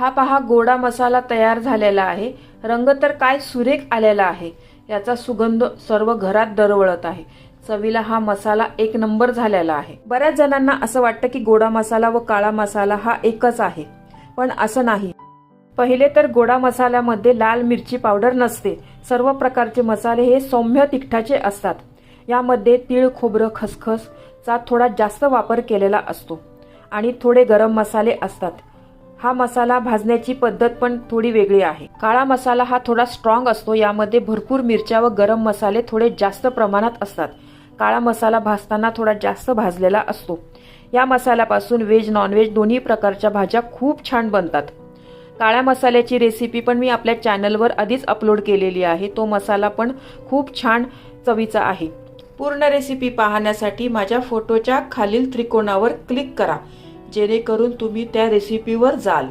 हा पहा गोडा मसाला तयार झालेला आहे. रंग तर काय सुरेख आलेला आहे. याचा सुगंध सर्व घरात दरवळत आहे. चवीला हा मसाला एक नंबर झालेला आहे. बऱ्याच जणांना असं वाटतं की गोडा मसाला व काळा मसाला हा एकच आहे. पण असं नाही. पहिले तर गोडा मसाल्यामध्ये लाल मिरची पावडर नसते. सर्व प्रकारचे मसाले हे सौम्य तिखटाचे असतात. यामध्ये तीळ खोबरं खसखसचा थोडा जास्त वापर केलेला असतो. आणि थोडे गरम मसाले असतात. हा मसाला भाजण्याची पद्धत पण थोडी वेगळी आहे. काळा मसाला हा थोडा स्ट्रॉंग असतो यामध्ये भरपूर मिरच्या व गरम मसाले थोडे जास्त प्रमाणात असतात. काळा मसाला भाजताना थोडा जास्त भाजलेला असतो. या मसाल्यापासून व्हेज नॉनव्हेज दोन्ही प्रकारच्या भाज्या खूप छान बनतात. काळ्या मसाल्याची रेसिपी पण मी आपल्या चॅनलवर आधीच अपलोड केलेली आहे. तो मसाला पण खूप छान चवीचा आहे. पूर्ण रेसिपी पाहण्यासाठी माझ्या फोटोच्या खालील त्रिकोणावर क्लिक करा. जेणेकरून तुम्ही त्या रेसिपीवर जाल.